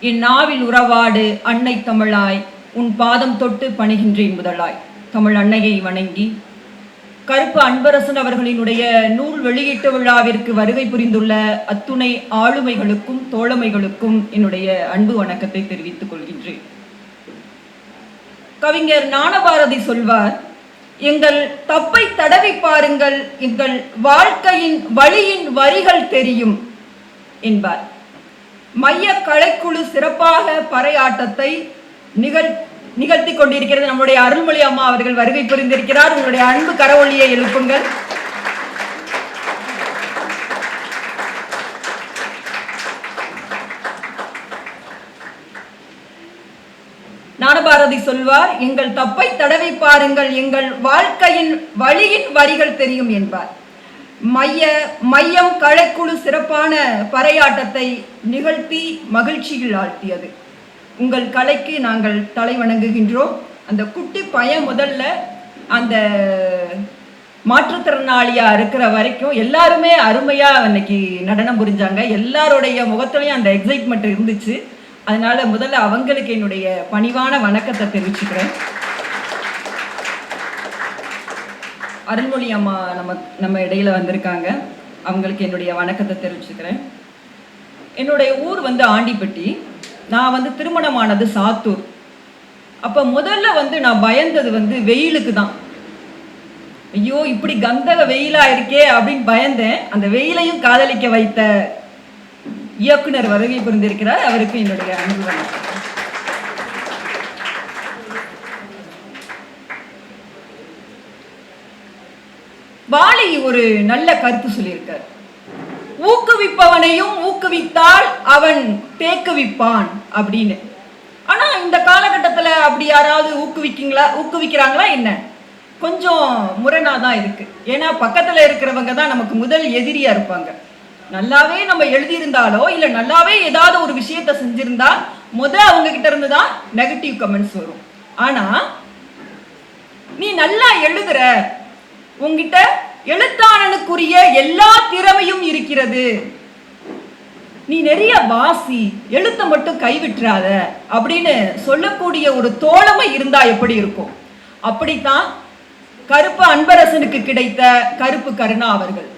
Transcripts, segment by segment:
என் நாவில் உறவாடு அன்னை தமிழாய். உன் பாதம் தொட்டு பணிகின்றேன் முதலாய். தமிழ் அன்னையை வணங்கி. கருப்பு அன்பரசன் அவர்களினுடைய நூல் வெளியீட்டு விழாவிற்கு வருகை புரிந்துள்ள அத்துணை ஆளுமைகளுக்கும் தோழமைகளுக்கும் என்னுடைய அன்பு வணக்கத்தை தெரிவித்துக் கொள்கின்றேன். கவிஞர் ஞானபாரதி சொல்வார் எங்கள் தப்பை தடவி பாருங்கள் எங்கள் வாழ்க்கையின் வழியின் வரிகள் தெரியும் என்பார். மைய கலைக்குழு சிறப்பாக பறையாட்டத்தை நிகழ் நிகழ்த்தி கொண்டிருக்கிறது நம்முடைய அருள்மொழி அம்மா அவர்கள் வருகை புரிந்திருக்கிறார். உங்களுடைய அன்பு கரவொலியை எழுப்புங்கள். ஞானபாரதி சொல்வார் எங்கள் தப்பை தடவை பாருங்கள் எங்கள் வாழ்க்கையின் வழியின் வரிகள் தெரியும் என்பார். மைய மையம் கலைக்குழு சிறப்பான பறையாட்டத்தை நிகழ்த்தி மகிழ்ச்சியில் ஆழ்த்தியது. உங்கள் கலைக்கு நாங்கள் தலை வணங்குகின்றோம். அந்த குட்டி பையன் முதல்ல அந்த மாற்றுத்திறனாளியாக இருக்கிற வரைக்கும் எல்லாருமே அருமையாக அன்னைக்கு நடனம் புரிஞ்சாங்க. எல்லாருடைய முகத்துலையும் அந்த எக்ஸைட்மெண்ட் இருந்துச்சு. அதனால் முதல்ல அவங்களுக்கு என்னுடைய பணிவான வணக்கத்தை தெரிவிச்சுக்கிறேன். அருள்மொழி அம்மா நம்ம நம்ம இடையில வந்திருக்காங்க. அவங்களுக்கு என்னுடைய வணக்கத்தை தெரிவிச்சுக்கிறேன். என்னுடைய ஊர் வந்து ஆண்டிப்பட்டி. நான் வந்து திருமணமானது சாத்தூர். அப்போ முதல்ல வந்து நான் பயந்தது வந்து வெயிலுக்கு தான். ஐயோ இப்படி கந்தக வெயிலா இருக்கே அப்படின்னு பயந்தேன். அந்த வெயிலையும் காதலிக்க வைத்த இயக்குனர் வருகை புரிந்திருக்கிறார். அவருக்கு என்னுடைய அன்பு வணக்கம். வாலி ஒரு நல்ல கருத்து சொல்லியிருக்கார். ஊக்குவிப்பவனையும் ஊக்குவித்தால் அவன் தேக்குவிப்பான் அப்படின்னு. ஆனா இந்த காலகட்டத்தில் அப்படி யாராவது ஊக்குவிக்கீங்களா? ஊக்குவிக்கிறாங்களா என்ன? கொஞ்சம் முரணாக தான் இருக்கு. ஏன்னா பக்கத்தில் இருக்கிறவங்க தான் நமக்கு முதல் எதிரியா இருப்பாங்க. நல்லாவே நம்ம எழுதியிருந்தாலோ இல்லை நல்லாவே ஏதாவது ஒரு விஷயத்த செஞ்சிருந்தா முத அவங்க கிட்ட இருந்து தான் நெகட்டிவ் கமெண்ட்ஸ் வரும். ஆனா நீ நல்லா எழுதுற உங்கிட்ட எழுத்தாளனுக்குரிய எல்லா திறமையும் இருக்கிறது. நீ நிறைய வாசி எழுத்த மட்டும் கைவிட்டுறாத அப்படின்னு சொல்லக்கூடிய ஒரு தோழமை இருந்தா எப்படி இருக்கும்? அப்படித்தான் கருப்பு அன்பரசனுக்கு கிடைத்த கருப்பு கருணா அவர்கள்.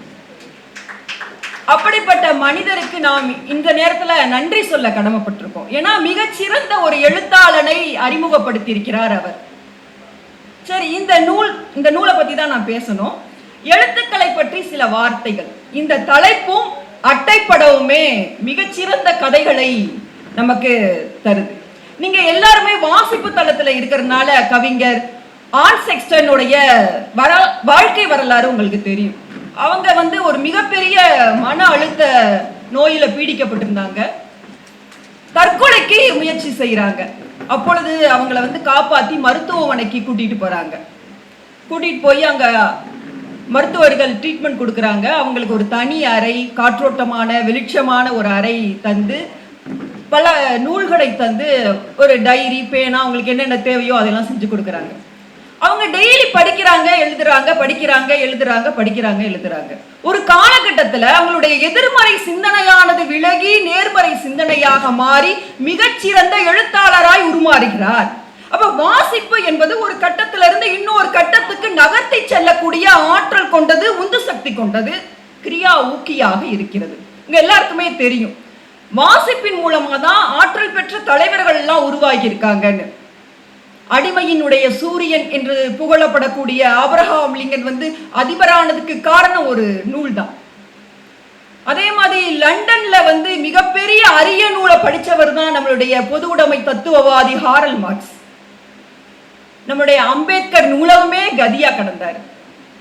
அப்படிப்பட்ட மனிதருக்கு நாம் இந்த நேரத்துல நன்றி சொல்ல கடமைப்பட்டிருக்கோம். ஏன்னா மிகச்சிறந்த ஒரு எழுத்தாளனை அறிமுகப்படுத்தி இருக்கிறார் அவர். சரி இந்த நூல் இந்த நூலை பத்தி தான் நான் பேசணும். எழுத்துக்களை பற்றி சில வார்த்தைகள். இந்த தலைப்பும் அட்டைப்படவுமே மிகச்சிறந்த கதைகளை நமக்கு தருது. நீங்க எல்லாருமே வாசிப்பு தளத்துல இருக்கிறதுனால கவிஞர் ஆன் செக்ஸ்டனுடைய வர வாழ்க்கை வரலாறு உங்களுக்கு தெரியும். அவங்க வந்து ஒரு மிகப்பெரிய மன அழுத்த நோயில பீடிக்கப்பட்டிருந்தாங்க. தற்கொலைக்கு முயற்சி செய்யறாங்க அப்பொழுது அவங்கள வந்து காப்பாத்தி மருத்துவமனைக்கு கூட்டிட்டு போறாங்க. கூட்டிட்டு போய் அங்க மருத்துவர்கள் ட்ரீட்மெண்ட் கொடுக்குறாங்க. அவங்களுக்கு ஒரு தனி அறை காற்றோட்டமான வெளிச்சமான ஒரு அறை தந்து பல நூல்களை தந்து ஒரு டைரி பேனா அவங்களுக்கு என்னென்ன தேவையோ அதெல்லாம் செஞ்சு கொடுக்குறாங்க. அவங்க டெய்லி படிக்கிறாங்க எழுதுறாங்க படிக்கிறாங்க எழுதுறாங்க படிக்கிறாங்க எழுதுறாங்க. ஒரு காலகட்டத்துல அவங்களுடைய எதிர்மறை சிந்தனையானது விலகி நேர்மறை சிந்தனையாக மாறி மிகச்சிறந்த எழுத்தாளராய் உருமாறுகிறார். அப்ப வாசிப்பு என்பது ஒரு கட்டத்தில இருந்து இன்னொரு கட்டத்துக்கு நகர்த்தி செல்லக்கூடிய ஆற்றல் கொண்டது உந்து சக்தி கொண்டது கிரியா ஊக்கியாக இருக்கிறது. இங்க எல்லாருக்குமே தெரியும். வாசிப்பின் மூலமா தான் ஆற்றல் பெற்ற தலைவர்கள் எல்லாம் உருவாகி இருக்காங்கன்னு. அடிமையினுடைய சூரியன் என்று புகழப்படக்கூடிய ஆபிரகாம் லிங்கன் வந்து அதிபரானதுக்கு காரணம் ஒரு நூல் தான் அதே மாதிரி லண்டன்ல வந்து மிகப்பெரிய அரிய நூலை படித்தவர் தான் நம்மளுடைய பொது உடைமை தத்துவவாதி ஹாரல் மார்க்ஸ். நம்முடைய அம்பேத்கர் நூலகமே கதியா கடந்தார்.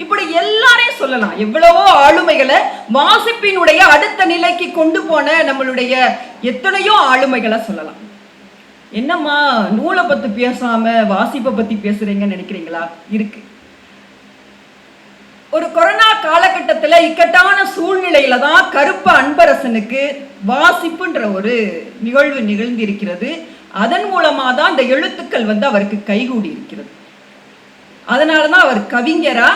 இப்படி எல்லாரையும் சொல்லலாம். எவ்வளவோ ஆளுமைகளை வாசிப்பினுடைய அடுத்த நிலைக்கு கொண்டு போன நம்மளுடைய எத்தனையோ ஆளுமைகளை சொல்லலாம். என்னம்மா நூலை பற்றி பேசாம வாசிப்பை பற்றி பேசுறீங்கன்னு நினைக்கிறீங்களா? இருக்கு. ஒரு கொரோனா காலகட்டத்தில் இக்கட்டான சூழ்நிலையில தான் கருப்பு அன்பரசனுக்கு வாசிப்புன்ற ஒரு நிகழ்வு நிகழ்ந்திருக்கிறது. அதன் மூலமாக தான் அந்த எழுத்துக்கள் வந்து அவருக்கு கைகூடி இருக்கிறது. அதனால தான் அவர் கவிஞரா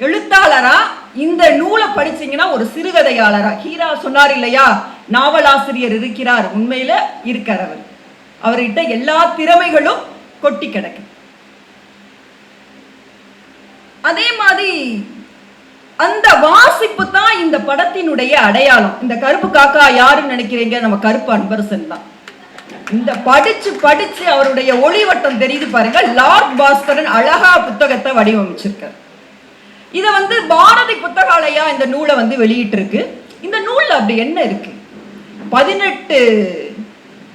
எழுத்தாளரா இந்த நூலை படிச்சீங்கன்னா ஒரு சிறுகதையாளரா. ஹீரா சொன்னார் இல்லையா நாவலாசிரியர் இருக்கிறார் உண்மையில இருக்கார் அவர். அவர்கிட்ட எல்லா திறமைகளும் கொட்டி கிடக்கு அதே மாதிரி அந்த வாசிப்பு தான் இந்த படத்தினுடைய அடையாளம். இந்த கருப்பு காக்கா யாருன்னு நினைக்கிறீங்க? நம்ம கருப்பு அன்பரசன் தான். இந்த படிச்சு படிச்சு அவருடைய ஒளிவட்டம் தெரியுது பாருங்க. லார்ட் பாஸ்கரன் அழகா புத்தகத்தை வடிவமைச்சிருக்கார். இதை வந்து பாரதி புத்தகாலயா இந்த நூலை வந்து வெளியிட்டிருக்கு. இந்த நூல்ல அப்படி என்ன இருக்கு? பதினெட்டு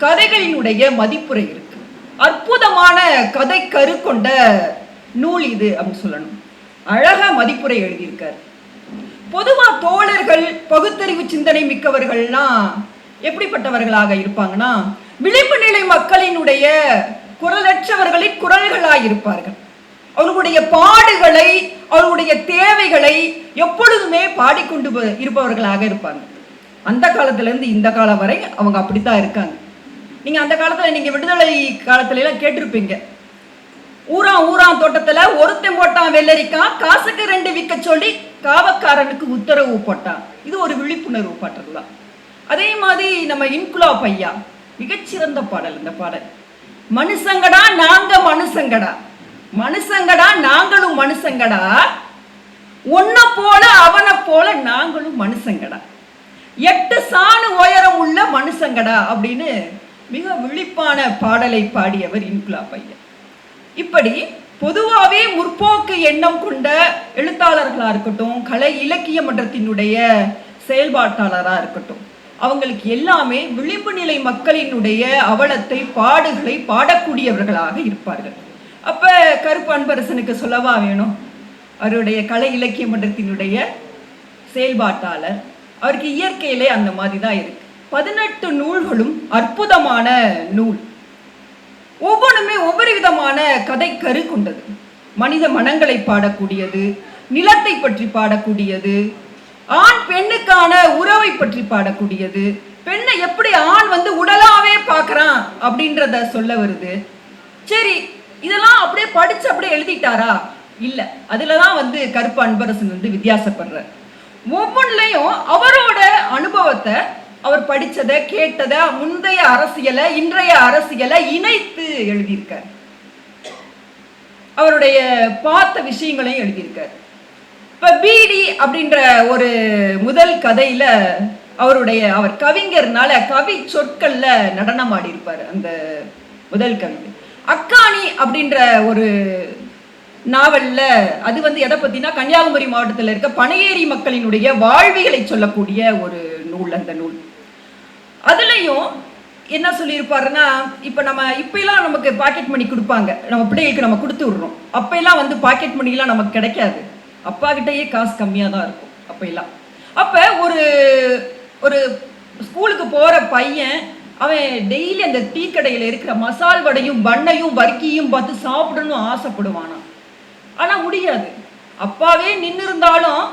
கதைகளினுடைய மதிப்புரை இருக்கு. அற்புதமான கதை கரு கொண்ட நூல் இது அப்படின்னு சொல்லணும். அழகா மதிப்புரை எழுதியிருக்காரு. பொதுவா தோழர்கள் பகுத்தறிவு சிந்தனை மிக்கவர்கள்னா எப்படிப்பட்டவர்களாக இருப்பாங்கன்னா விளிம்பு நிலை மக்களினுடைய குரலற்றவர்களின் குரல்களாக இருப்பார்கள். அவர்களுடைய பாடுகளை அவர்களுடைய தேவைகளை எப்பொழுதுமே பாடிக்கொண்டு இருப்பவர்களாக இருப்பாங்க. அந்த காலத்திலேருந்து இந்த காலம் வரை அவங்க அப்படித்தான் இருக்காங்க. நீங்கள் அந்த காலத்தில் நீங்கள் விடுதலை காலத்துலலாம் கேட்டிருப்பீங்க. ஊரா ஊரான் தோட்டத்தில் ஒருத்தன் போட்டான் வெள்ளரிக்காய் காசுக்கு ரெண்டு விற்க சொல்லி காவக்காரனுக்கு உத்தரவு போட்டான். இது ஒரு விழிப்புணர்வு பாட்டல் தான் அதே மாதிரி நம்ம இன்குலா பையா மிகச்சிறந்த பாடல் இந்த பாடல். மனுஷங்கடா நாங்க மனுஷங்கடா மனுஷங்கடா நாங்களும் மனுஷங்கடா உன்னை போல அவனை போல நாங்களும் மனுஷங்கடா எட்டு சாணு உயரம் உள்ள மனுஷங்கடா அப்படின்னு மிக விழிப்பான பாடலை பாடியவர் இன்குலா பையன். இப்படி பொதுவாகவே முற்போக்கு எண்ணம் கொண்ட எழுத்தாளர்களாக இருக்கட்டும் கலை இலக்கிய மன்றத்தினுடைய செயல்பாட்டாளராக இருக்கட்டும் அவங்களுக்கு எல்லாமே விளிம்பு நிலை மக்களினுடைய அவலத்தை பாடுகளை பாடக்கூடியவர்களாக இருப்பார்கள். அப்ப கருப்பு அன்பரசனுக்கு சொல்லவா வேணும்? அவருடைய கலை இலக்கிய மன்றத்தினுடைய செயல்பாட்டாளர் அவருக்கு இயற்கையிலே அந்த மாதிரி தான் இருக்கு. பதினெட்டு நூல்களும் அற்புதமான நூல். ஒவ்வொன்றுமே ஒவ்வொரு விதமான கதை கரு கொண்டது. மனித மனங்களை பாடக்கூடியது நிலத்தை பற்றி பாடக்கூடியது ஆண் பெண்ணுக்கான உறவை பற்றி பாடக்கூடியது பெண்ணை எப்படி ஆண் வந்து உடலாவே பார்க்கறான் அப்படின்றத சொல்ல வருது. சரி இதெல்லாம் அப்படியே படிச்சு அப்படியே எழுதிட்டாரா? இல்ல அதில் தான் வந்து கருப்பு அன்பரசன் வந்து வித்தியாசப்படுறார். ஒவ்வொன்றுலையும் அவரோட அனுபவத்தை அவர் படிச்சதை கேட்டதை முந்தைய அரசியலை இன்றைய அரசியலை இணைத்து எழுதியிருக்கார். அவருடைய பார்த்த விஷயங்களையும் எழுதியிருக்கார். இப்போ பீடி அப்படின்ற ஒரு முதல் கதையில் அவருடைய அவர் கவிஞர்னால கவி சொற்களில் நடனம் ஆடியிருப்பார் அந்த முதல் கவிஞர் அக்காணி அப்படின்ற ஒரு நாவலில் அது வந்து எதை பற்றினா கன்னியாகுமரி மாவட்டத்தில் இருக்க பனையேரி மக்களினுடைய வாழ்விகளை சொல்லக்கூடிய ஒரு நூல் அந்த நூல். அதுலேயும் என்ன சொல்லியிருப்பாருன்னா இப்போ நம்ம இப்பெல்லாம் நமக்கு பாக்கெட் மணி கொடுப்பாங்க. நம்ம பிள்ளைகளுக்கு நம்ம கொடுத்து விடுறோம். அப்பெல்லாம் வந்து பாக்கெட் மணிலாம் நமக்கு கிடைக்காது. அப்பா கிட்டேயே காசு கம்மியாக தான் இருக்கும் அப்பெல்லாம் அப்போ ஒரு ஒரு ஸ்கூலுக்கு போகிற பையன் அவன் டெய்லி அந்த டீ கடையில் இருக்கிற மசால் வடையும் பண்ணையும் வர்க்கியும் பார்த்து சாப்பிடணும் ஆசைப்படுவானா ஆனால் முடியாது. அப்பாவே நின்று இருந்தாலும்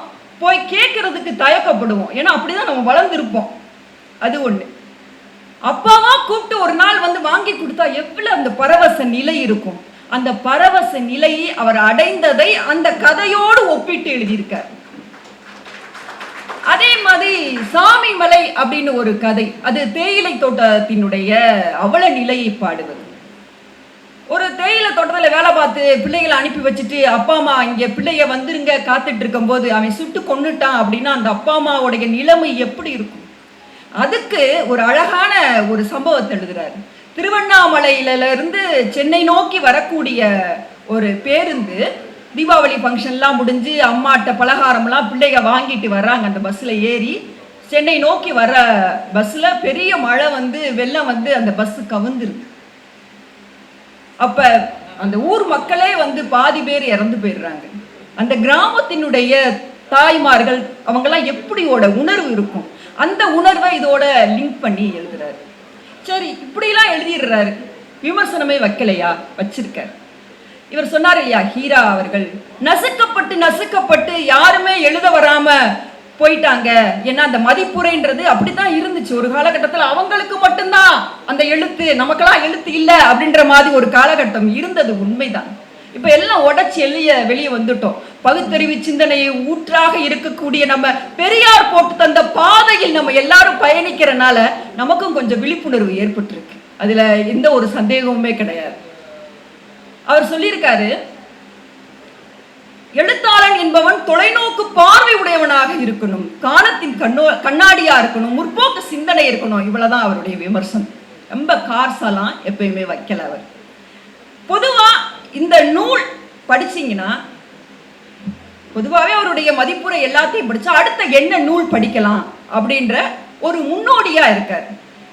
போய் கேட்கறதுக்கு தயக்கப்படுவோம். ஏன்னா அப்படிதான் நம்ம வளர்ந்துருப்போம். அது ஒன்று அப்பாவா கூப்பிட்டு ஒரு நாள் வந்து வாங்கி கொடுத்தா எவ்வளவு அந்த பரவச நிலை இருக்கும். அந்த பரவச நிலையை அவர் அடைந்ததை அந்த கதையோடு ஒப்பிட்டு எழுதியிருக்கார். அதே மாதிரி சாமி மலை அப்படின்னு ஒரு கதை அது தேயிலை தோட்டத்தினுடைய அவல நிலையை பாடுவது. ஒரு தேயிலை தோட்டத்தில் வேலை பார்த்து பிள்ளைகளை அனுப்பி வச்சுட்டு அப்பா அம்மா இங்கே பிள்ளைய வந்துருங்க காத்துட்டு இருக்கும்போது அவன் சுட்டு கொண்டுட்டான் அப்படின்னா அந்த அப்பா அம்மாவுடைய நிலைமை எப்படி இருக்கும்? அதுக்கு ஒரு அழகான ஒரு சம்பவத்தை எழுதுறாரு. திருவண்ணாமலையில இருந்து சென்னை நோக்கி வரக்கூடிய ஒரு பேருந்து தீபாவளி ஃபங்க்ஷன்லாம் முடிஞ்சு அம்மாட்ட பலகாரம்லாம் பிள்ளைங்க வாங்கிட்டு வர்றாங்க அந்த பஸ்ஸில் ஏறி. சென்னை நோக்கி வர பஸ்ஸில் பெரிய மழை வந்து வெள்ளம் வந்து அந்த பஸ்ஸு கவுந்துருக்கு அப்போ அந்த ஊர் மக்களே வந்து பாதி பேர் இறந்து போயிடுறாங்க. அந்த கிராமத்தினுடைய தாய்மார்கள் அவங்கெல்லாம் எப்படியோட உணர்வு இருக்கும்? அந்த உணர்வை இதோட லிங்க் பண்ணி எழுதுறாரு. சரி இப்படிலாம் எழுதிடுறாரு. விமர்சனமே வைக்கலையா? வச்சிருக்காரு. இவர் சொன்னார் இல்லையா ஹீரா அவர்கள் நசுக்கப்பட்டு நசுக்கப்பட்டு யாருமே எழுத வராம போயிட்டாங்க. ஏன்னா அந்த மதிப்புரைன்றது அப்படித்தான் இருந்துச்சு. ஒரு காலகட்டத்தில் அவங்களுக்கு மட்டும்தான் அந்த எழுத்து நமக்கெல்லாம் எழுத்து இல்லை அப்படின்ற மாதிரி ஒரு காலகட்டம் இருந்தது உண்மைதான். இப்போ எல்லாம் உடச்சி எளிய வெளியே வந்துட்டோம். பகுத்தறிவு சிந்தனையை ஊற்றாக இருக்கக்கூடிய நம்ம பெரியார் போட்டு தந்த பாதையில் நம்ம எல்லாரும் பயணிக்கிறனால நமக்கும் கொஞ்சம் விழிப்புணர்வு ஏற்பட்டிருக்கு. அதுல எந்த ஒரு சந்தேகமுமே கிடையாது. அவர் சொல்லியிருக்காரு எழுத்தாளன் என்பவன் தொலைநோக்கு பார்வை உடையவனாக இருக்கணும். காலத்தின் கண்ணோ கண்ணாடியா இருக்கணும். முற்போக்கு சிந்தனை இருக்கணும். இவ்வளவுதான் அவருடைய விமர்சனம். ரொம்ப கார்ஸெல்லாம் எப்பயுமே வைக்கல அவர். பொதுவா இந்த நூல் படிச்சீங்கன்னா பொதுவாகவே அவருடைய மதிப்புரை எல்லாத்தையும் படிச்சா அடுத்த என்ன நூல் படிக்கலாம் அப்படின்ற ஒரு முன்னோடியா இருக்கார்.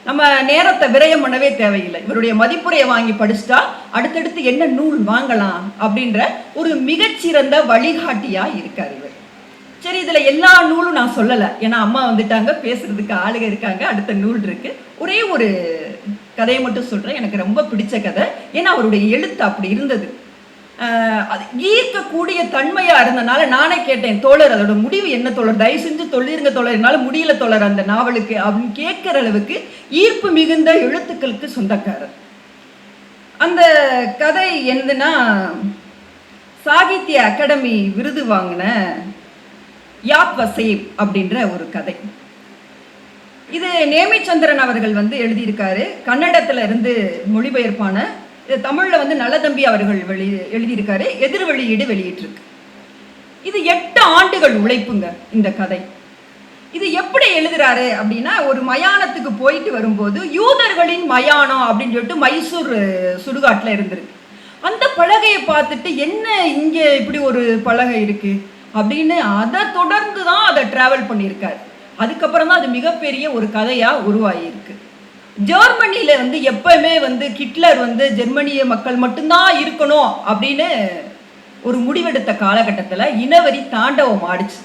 நம்ம நேரத்தை விரயம் பண்ணவே தேவையில்லை. இவருடைய மதிப்புரையை வாங்கி படிச்சுட்டா அடுத்தடுத்து என்ன நூல் வாங்கலாம் அப்படின்ற ஒரு மிகச்சிறந்த வழிகாட்டியா இருக்கார் இவர். சரி இதுல எல்லா நூலும் நான் சொல்லலை. ஏன்னா அம்மா வந்துட்டாங்க பேசுறதுக்கு ஆளுங்க இருக்காங்க அடுத்த நூல் இருக்கு. ஒரே ஒரு கதையை மட்டும் சொல்றேன். எனக்கு ரொம்ப பிடிச்ச கதை. ஏன்னா அவருடைய எழுத்து அப்படி இருந்தது. ஈர்க்கக்கூடிய தன்மையாக இருந்தனால நானே கேட்டேன் தோழர் அதோட முடிவு என்ன தோழர்? தயவு செஞ்சு சொல்லிருங்க தோழர். என்னால் முடியல தோழர் அந்த நாவலுக்கு. அப்படின்னு கேட்குற அளவுக்கு ஈர்ப்பு மிகுந்த எழுத்துக்களுக்கு சொந்தக்காரர். அந்த கதை என்னதுன்னா சாகித்ய அகாடமி விருது வாங்கின யாப் வசீப் அப்படின்ற ஒரு கதை. இது நேமிச்சந்திரன் அவர்கள் வந்து எழுதியிருக்காரு. கன்னடத்துல இருந்து மொழிபெயர்ப்பான இது வந்து நல்லதம்பி அவர்கள் வெளி எழுதியிருக்காரு எதிர் வெளியீடு வெளியிட்டிருக்கு. இது எட்டு ஆண்டுகள் உழைப்புங்க இந்த கதை. இது எப்படி எழுதுறாரு அப்படின்னா ஒரு மயானத்துக்கு போயிட்டு வரும்போது யூதர்களின் மயானம் அப்படின்னு சொல்லிட்டு மைசூர் சுடுகாட்டில் இருந்திருக்கு. அந்த பலகையை பார்த்துட்டு என்ன இங்கே இப்படி ஒரு பலகை இருக்கு? அப்படின்னு அதை தொடர்ந்து தான் அதை டிராவல் பண்ணியிருக்காரு. அதுக்கப்புறம் தான் அது மிகப்பெரிய ஒரு கதையாக உருவாகியிருக்கு. ஜெர்மனியில வந்து எப்பவுமே வந்து ஹிட்லர் வந்து ஜெர்மனிய மக்கள் மட்டும்தான் இருக்கணும் அப்படின்னு ஒரு முடிவெடுத்த காலகட்டத்தில் இனவரி தாண்டவம் ஆடிச்சு.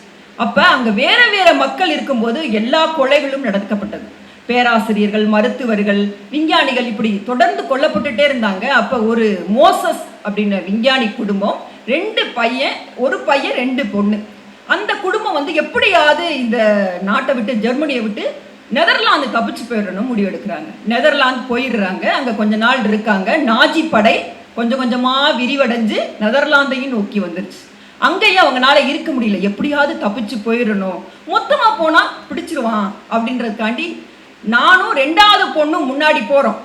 அப்போ அங்கே வேற வேற மக்கள் இருக்கும்போது எல்லா கொலைகளும் நடக்கப்பட்டது பேராசிரியர்கள் மருத்துவர்கள் விஞ்ஞானிகள் இப்படி தொடர்ந்து கொல்லப்பட்டுட்டே இருந்தாங்க. அப்போ ஒரு மோசஸ் அப்படின்ற விஞ்ஞானி குடும்பம் ரெண்டு பையன் ஒரு பையன் ரெண்டு பொண்ணு. அந்த குடும்பம் வந்து எப்படியாவது இந்த நாட்டை விட்டு ஜெர்மனியை விட்டு நெதர்லாந்து தப்பிச்சு போயிடணும் முடிவெடுக்கிறாங்க. நெதர்லாந்து போயிடுறாங்க. அங்கே கொஞ்ச நாள் இருக்காங்க. நாஜி படை கொஞ்சம் கொஞ்சமாக விரிவடைஞ்சு நெதர்லாந்தையும் நோக்கி வந்துருச்சு. அங்கேயே அவங்கனால இருக்க முடியல. எப்படியாவது தப்பிச்சு போயிடணும். மொத்தமாக போனால் பிடிச்சிருவான் அப்படின்றதுக்காண்டி நானும் ரெண்டாவது பொண்ணும் முன்னாடி போகிறோம்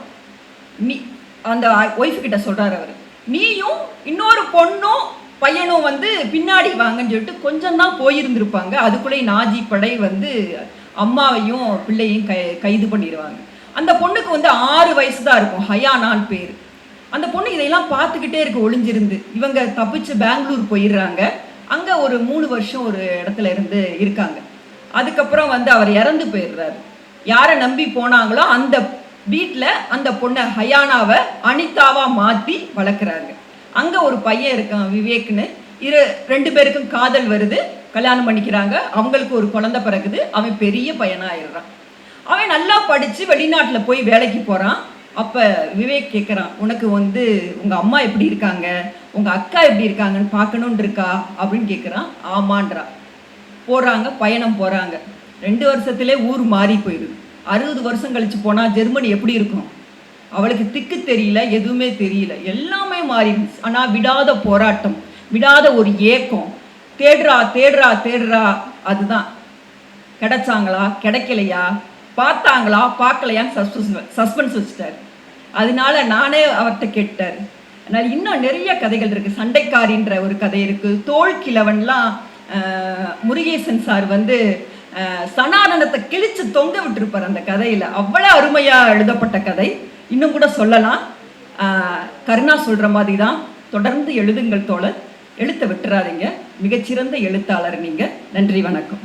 நீ அந்த ஒய்ஃப் கிட்ட சொல்கிறார் அவர். நீயும் இன்னொரு பொண்ணும் பையனும் வந்து பின்னாடி வாங்கன்னு சொல்லிட்டு கொஞ்சம் தான் போயிருந்திருப்பாங்க. அதுக்குள்ளே நாஜி படை வந்து அம்மாவையும் பிள்ளையும் கை கைது பண்ணிடுவாங்க. அந்த பொண்ணுக்கு வந்து ஆறு வயசு தான் இருக்கும் ஹயானான் பேர். அந்த பொண்ணு இதையெல்லாம் பார்த்துக்கிட்டே இருக்கு ஒளிஞ்சிருந்து. இவங்க தப்பிச்சு பெங்களூர் போயிடுறாங்க. அங்கே ஒரு மூணு வருஷம் ஒரு இடத்துல இருந்து இருக்காங்க. அதுக்கப்புறம் வந்து அவர் இறந்து போயிடுறாரு. யாரை நம்பி போனாங்களோ அந்த வீட்டில் அந்த பொண்ணை ஹயானாவை அனிதாவாக மாற்றி வளர்க்குறாங்க. அங்கே ஒரு பையன் இருக்கான் விவேக்னு. இரு ரெண்டு பேருக்கும் காதல் வருது. கல்யாணம் பண்ணிக்கிறாங்க. அவங்களுக்கு ஒரு குழந்தை பிறகுது அவன் பெரிய பையனாயிடுறான். அவன் நல்லா படித்து வெளிநாட்டில் போய் வேலைக்கு போகிறான் அப்போ விவேக் கேட்குறான் உனக்கு வந்து உங்கள் அம்மா எப்படி இருக்காங்க? உங்கள் அக்கா எப்படி இருக்காங்கன்னு பார்க்கணுன்னு இருக்கா? அப்படின்னு கேட்குறான் ஆமான்றா போகிறாங்க பயணம் போகிறாங்க ரெண்டு வருஷத்திலே ஊர் மாறி போயிடுது. அறுபது வருஷம் கழித்து போனால் ஜெர்மனி எப்படி இருக்கும்? அவளுக்கு திக்கு தெரியல எதுவுமே தெரியல. எல்லாமே மாறிடுச்சு. ஆனால் விடாத போராட்டம் விடாத ஒரு ஏக்கம் தேடுறா தேடுறா தேடுறா. அதுதான். கிடைச்சாங்களா? கிடைக்கலையா? பார்த்தாங்களா? பார்க்கலையான்னு சஸ்பென்ஸ் சஸ்பென்ஸ் வச்சுட்டார். அதனால நானே அவர்கிட்ட கேட்டார் அதனால் இன்னும் நிறைய கதைகள் இருக்குது சண்டைக்காரின்ற ஒரு கதை இருக்குது தோல் கிழவன்லாம் முருகேசன் சார் வந்து சனாதனத்தை கிழிச்சு தொங்க விட்டுருப்பார் அந்த கதையில். அவ்வளோ அருமையாக எழுதப்பட்ட கதை. இன்னும் கூட சொல்லலாம். கருணா சொல்கிற மாதிரி தான் தொடர்ந்து எழுதுங்கள் தோழர். எழுத்த விட்டுறாதீங்க. மிகச்சிறந்த எழுத்தாளர் நீங்க. நன்றி வணக்கம்.